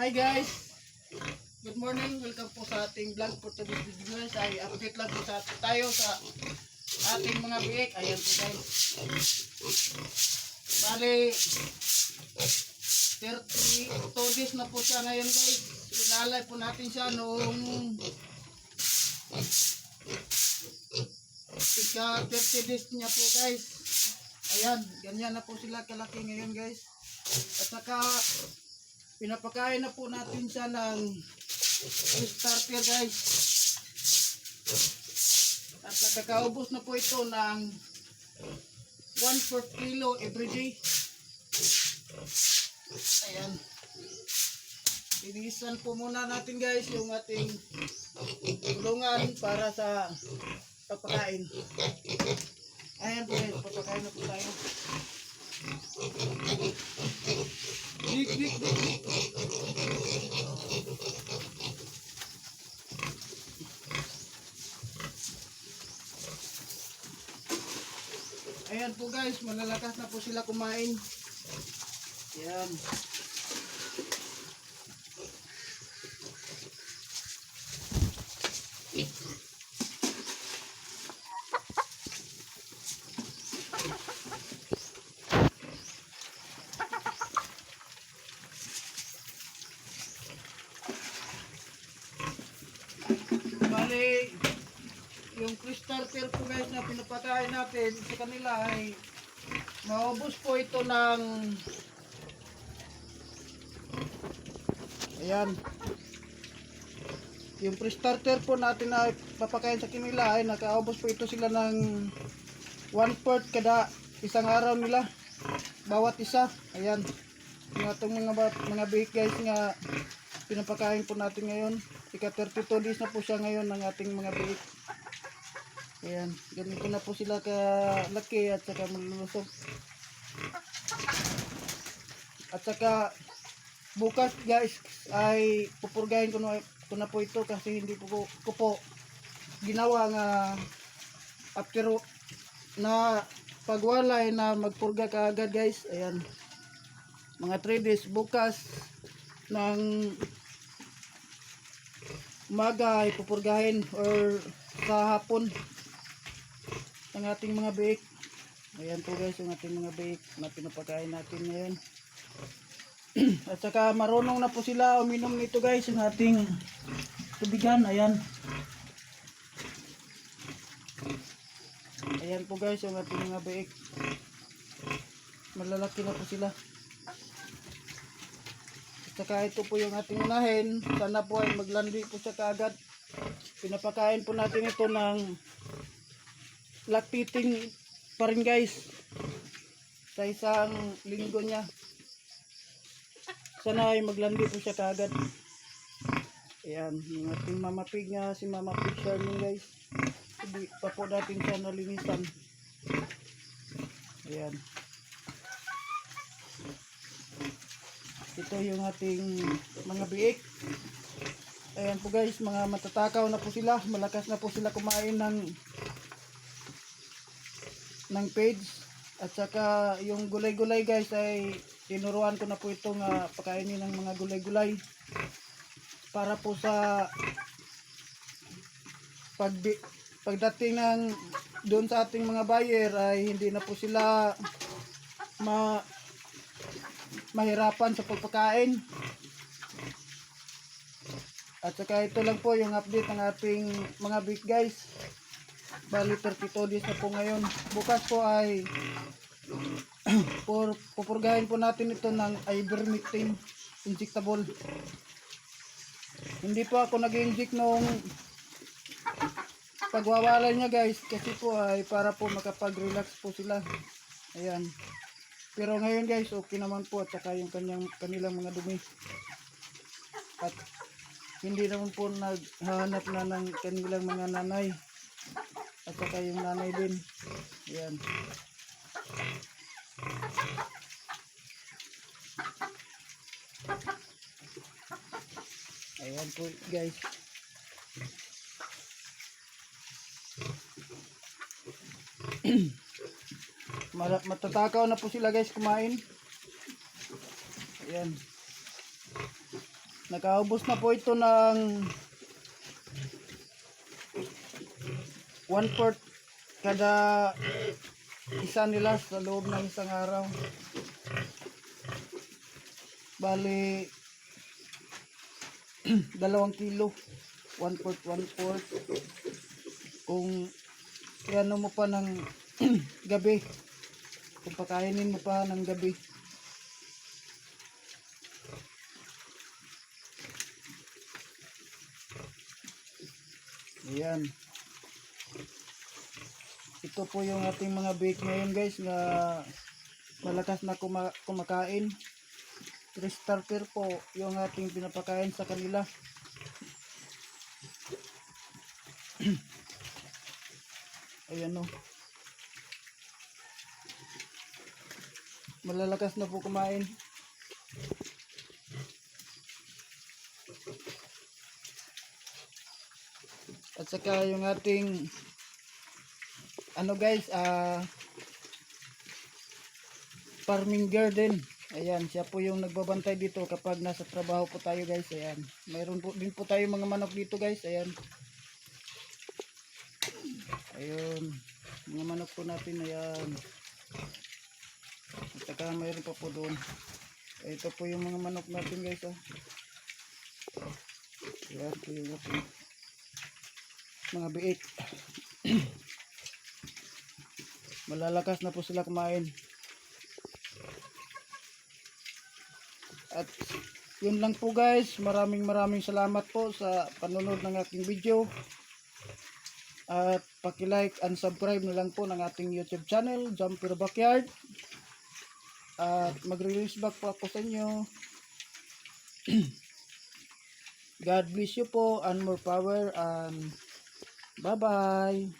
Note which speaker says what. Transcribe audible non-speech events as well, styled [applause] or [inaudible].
Speaker 1: Hi guys! Good morning, welcome po sa ating vlog for today's video guys. Ay update lang po sa tayo sa ating mga biik. Ayan po guys. Bali, 32 days na po siya ngayon guys. Pinalay po natin siya noong ika 30 days niya po guys. Ayan, ganyan na po sila kalaki ngayon guys. At saka pinapakain na po natin siya ng starter guys. At nakakaubos na po ito ng 1 per kilo everyday. Ayan. Linisan po muna natin guys yung ating tulungan para sa pagpakain. Ayan po guys, papakain na po tayo. Dik, dik, dik, dik. Ayan po guys, malalakas na po sila kumain. Ayan. Yung crystal pear po guys na pinapakain natin sa kanila ay maubos po ito ng ayan. Yung pre-starter po natin na papakain sa kanila ay nakaubos po ito sila ng one fourth kada isang araw nila. Bawat isa. Ayan. Yung mga mga bake guys nga pinapakain po natin ngayon ika 32 days na po siya ngayon ng ating mga bake Ayan, ganito na po sila kalaki at saka malulusog. At saka bukas guys ay pupurgahin ko na, ko na po ito kasi hindi po ko, po ginawa nga after na pagwalay na magpurga ka agad guys. Ayan. Mga 3 days bukas ng umaga ay pupurgahin or sa hapon ang ating mga bake. Ayan po guys, yung ating mga bake na pinapakain natin ngayon. [clears throat] At saka marunong na po sila uminom nito guys, yung ating tubigan. Ayan. Ayan po guys, yung ating mga bake. Malalaki na po sila. Saka ito po yung ating unahin. Sana po ay maglandi po siya kaagad. Pinapakain po natin ito ng lactating pa rin guys. Sa isang linggo niya. Sana ay maglandi po siya kagad ayan yung ating mama pig nga si mama pig Charmin guys. Hindi pa po natin siya nalinisan. Ayan ito yung ating mga biik. Ayan po guys mga matatakaw na po sila. Malakas na po sila kumain ng ng page at saka yung gulay-gulay guys ay tinuruan ko na po itong uh, pakainin ng mga gulay-gulay. Para po sa pag pagdating ng doon sa ating mga buyer ay hindi na po sila ma mahirapan sa pagpakain at saka ito lang po yung update ng ating mga big guys Bali 32 days na po ngayon. Bukas po ay [clears throat] por pupurgahin po natin ito ng ivermectin injectable. Hindi po ako nag-inject nung pagwawala niya guys kasi po ay para po makapag-relax po sila. Ayan. Pero ngayon guys okay naman po at saka yung kanyang kanilang mga dumi. At hindi naman po naghahanap na ng kanilang mga nanay. At saka yung nanay din. Yan ayan po guys. Mara- [clears throat] matatakaw na po sila guys kumain ayan Nakaubos na po ito ng one fourth kada isa nila sa loob ng isang araw. Bali, [clears throat] dalawang kilo. One fourth, one fourth. Kung ano mo pa ng [clears throat] gabi. Kung pakainin mo pa ng gabi. Ayan. Ito po yung ating mga bake ngayon guys na malakas na kuma- kumakain. Three starter po yung ating pinapakain sa kanila. [clears throat] Ayan o. Malalakas na po kumain. At saka yung ating ano guys, ah farming garden. Ayan, siya po yung nagbabantay dito kapag nasa trabaho po tayo guys. Ayan. Mayroon po din po tayo mga manok dito guys. Ayan. Ayun. Mga manok po natin. Ayan. At saka mayroon pa po doon. Ito po yung mga manok natin guys. Ah. Ayan po yung ating mga biik. [clears throat] Malalakas na po sila kumain. At yun lang po guys. Maraming maraming salamat po sa panonood ng aking video. At paki-like and subscribe na lang po ng ating YouTube channel, Jumper Backyard. At magre-release back po ako sa inyo. [clears throat] God bless you po and more power and bye bye.